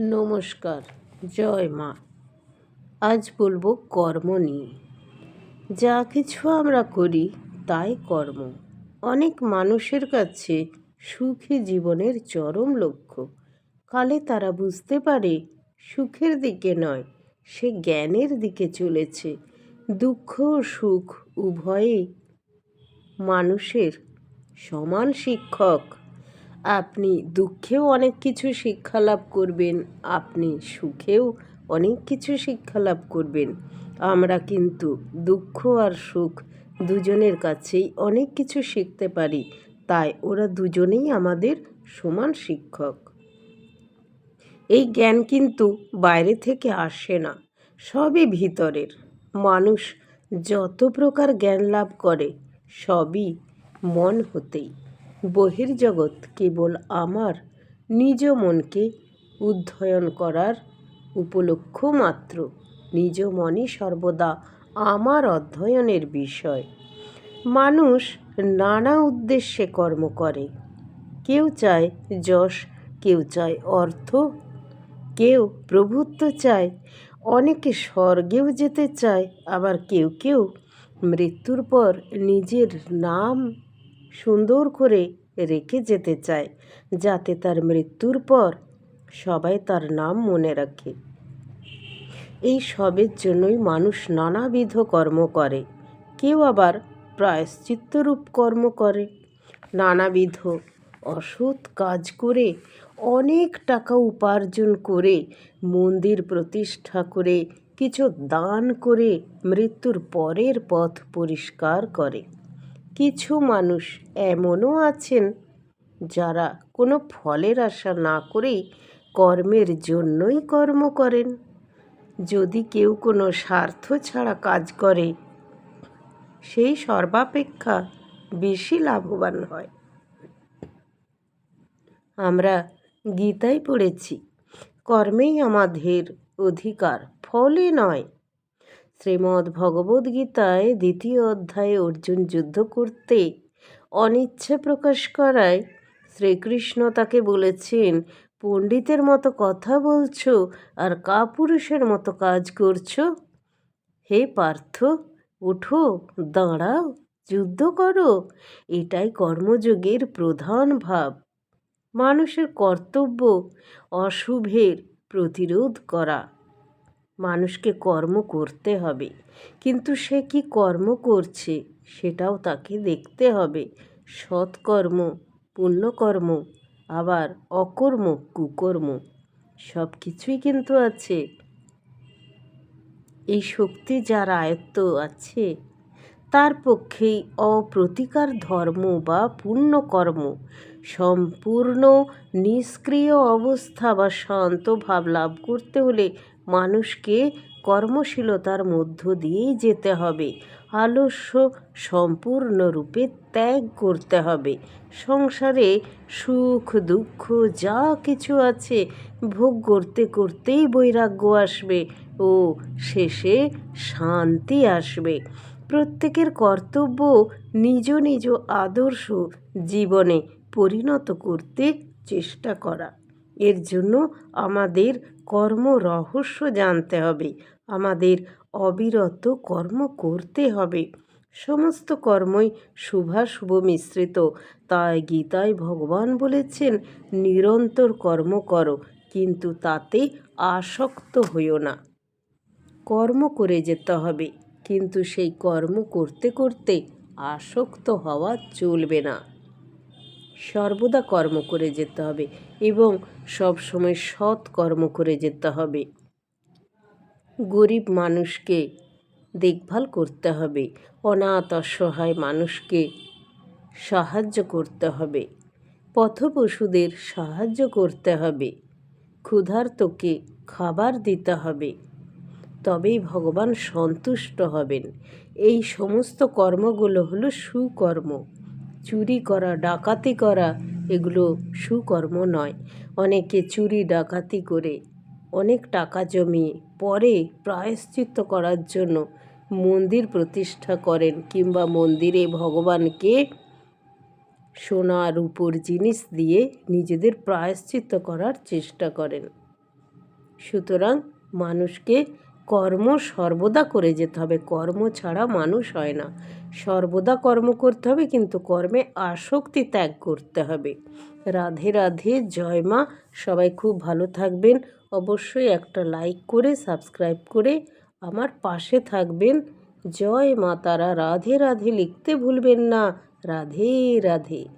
নমস্কার, জয় মা। আজ বলব কর্ম নিয়ে। যা কিছু আমরা করি, তাই কর্ম। অনেক মানুষের কাছে সুখী জীবনের চরম লক্ষ্য। কালে তারা বুঝতে পারে, সুখের দিকে নয়, সে জ্ঞানের দিকে চলেছে। দুঃখ ও সুখ উভয়েই মানুষের সমান শিক্ষক। আপনি দুঃখেও অনেক কিছু শিক্ষা লাভ করবেন, আপনি সুখেও অনেক কিছু শিক্ষা লাভ করবেন। আমরা কিন্তু দুঃখ আর সুখ দুজনের কাছেই অনেক কিছু শিখতে পারি, তাই ওরা দুজনেই আমাদের সমান শিক্ষক। এই জ্ঞান কিন্তু বাইরে থেকে আসে না, সবই ভিতরের। মানুষ যত প্রকার জ্ঞান লাভ করে, সবই মন হতেই। বহির্জগৎ কেবল আমার নিজ মনকে উদ্ধয়ন করার উপলক্ষ মাত্র। নিজ মনই সর্বদা আমার অধ্যয়নের বিষয়। মানুষ নানা উদ্দেশ্যে কর্ম করে। কেউ চায় যশ, কেউ চায় অর্থ, কেউ প্রভুত্ব চায়, অনেকে স্বর্গেও যেতে চায়, আবার কেউ কেউ মৃত্যুর পর নিজের নাম সুন্দর করে রেখে যেতে চায়, যাতে তার মৃত্যুর পর সবাই তার নাম মনে রাখে। এই সবের জন্যই মানুষ নানাবিধ কর্ম করে। কেউ আবার প্রায়শ্চিত্তরূপ কর্ম করে। নানাবিধ অসৎ কাজ করে, অনেক টাকা উপার্জন করে, মন্দির প্রতিষ্ঠা করে, কিছু দান করে, মৃত্যুর পরের পথ পরিষ্কার করে। কিছু মানুষ এমনও আছেন যারা কোনো ফলের আশা না করেই কর্মের জন্যই কর্ম করেন। যদি কেউ কোনো স্বার্থ ছাড়া কাজ করে, সেই সর্বাপেক্ষা বেশি লাভবান হয়। আমরা গীতায় পড়েছি, কর্মেই আমাদের অধিকার, ফলে নয় শ্রীমদ্ ভগবদ্গীতায় দ্বিতীয় অধ্যায়ে অর্জুন যুদ্ধ করতে অনিচ্ছা প্রকাশ করায় শ্রীকৃষ্ণ তাকে বলেছেন, পণ্ডিতের মতো কথা বলছো আর কাপুরুষের মতো কাজ করছ? হে পার্থ ওঠো দাঁড়াও, যুদ্ধ করো, এটাই কর্মযোগের প্রধান ভাব। মানুষের কর্তব্য অশুভের প্রতিরোধ করা। মানুষকে কর্ম করতে হবে। কিন্তু সে কি কর্ম করছে সেটাও তাকে দেখতে হবে। সৎকর্ম, পুণ্যকর্ম, আবার অকর্ম, কুকর্ম সব কিছুই কিন্তু আছে। এই শক্তি যার আয়ত্ত আছে, তার পক্ষেই অপ্রতিকার ধর্ম বা পুণ্যকর্ম সম্পূর্ণ নিষ্ক্রিয় অবস্থা বা শান্ত ভাব লাভ করতে হলে মানুষকে কর্মশীলতার মধ্য দিয়েই যেতে হবে। আলস্য সম্পূর্ণরূপে ত্যাগ করতে হবে। সংসারে সুখ, দুঃখ, যা কিছু আছে ভোগ করতে করতেই বৈরাগ্য আসবে ও শেষে শান্তি আসবে। প্রত্যেকের কর্তব্য নিজ নিজ আদর্শ জীবনে পরিণত করতে চেষ্টা করা। এর জন্য আমাদের কর্ম রহস্য জানতে হবে। আমাদের অবিরত কর্ম করতে হবে। সমস্ত কর্মই শুভাশুভ মিশ্রিত। তাই গীতায় ভগবান বলেছেন, নিরন্তর কর্ম করো, কিন্তু তাতে আসক্ত হইও না। কর্ম করে যেতে হবে, কিন্তু সেই কর্ম করতে করতে আসক্ত হওয়া চলবে না। সর্বদা কর্ম করে যেতে হবে এবং সবসময় সৎ কর্ম করে যেতে হবে। গরিব মানুষকে দেখভাল করতে হবে, অনাথ অসহায় মানুষকে সাহায্য করতে হবে, পথপশুদের সাহায্য করতে হবে, ক্ষুধার্তকে খাবার দিতে হবে, তবেই ভগবান সন্তুষ্ট হবেন। এই সমস্ত কর্মগুলো হলো সুকর্ম। চুরি করা, ডাকাতি করা এগুলো সুকর্ম নয়। অনেকে চুরি, ডাকাতি করে অনেক টাকা জমিয়ে পরে প্রায়শ্চিত্ত করার জন্য মন্দির প্রতিষ্ঠা করেন কিংবা মন্দিরে ভগবানকে সোনার উপর জিনিস দিয়ে নিজেদের প্রায়শ্চিত্ত করার চেষ্টা করেন। সুতরাং মানুষকে কর্ম সর্বদা করে যেতে হবে। কর্ম ছাড়া মানুষ হয় না। সর্বদা কর্ম করতে হবে, কিন্তু কর্মে আসক্তি ত্যাগ করতে হবে। রাধে রাধে, জয় মা। সবাই খুব ভালো থাকবেন। অবশ্যই একটা লাইক করে সাবস্ক্রাইব করে আমার পাশে থাকবেন। জয় মা তারা। রাধে রাধে লিখতে ভুলবেন না। রাধে রাধে।